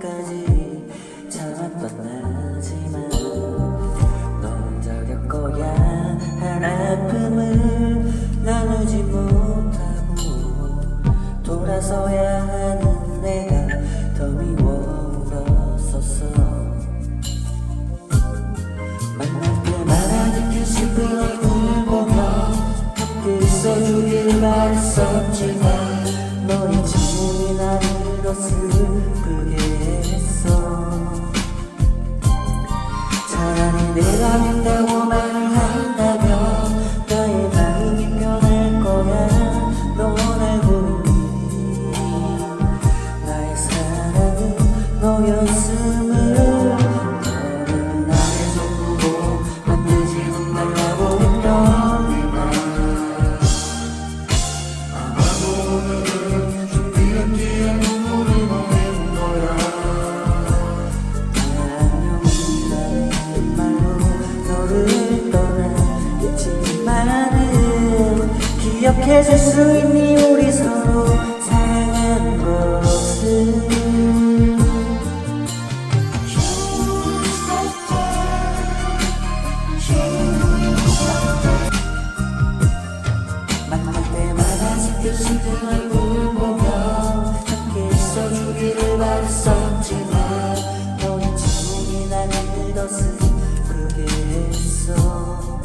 끝까지 참았던 나지만 너 혼자 겪어야. 할 아픔을 나누지 못하고 돌아서야 하는 내가 더 미워졌었어. 만날 때마다 느낄 싶은 얼굴 보며 함께 있어주길 바랬었지만 더 슬프게 했어. 차라리 내가 된다고 말을 한다면 나의 마음이 변할 거야. 넌 알고 있니 나의 사랑은 너였음을 기억해 줄 수 있니? 우리 서로 사랑한 것을 만날 때마다 스피시든 얼굴 보며 함께 있어주기를 바랬었지만 너의 지금이 나를 더 슬프게 했어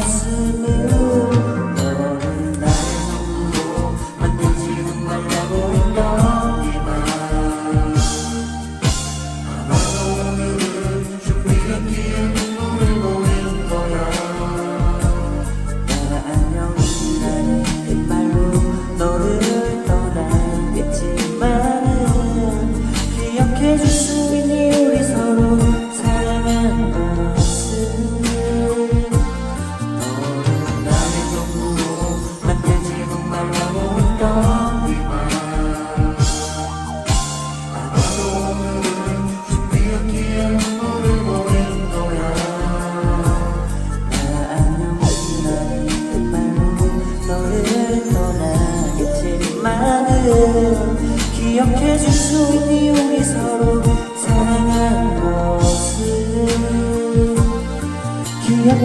사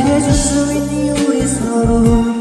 해줄 수 있니? 우리 서로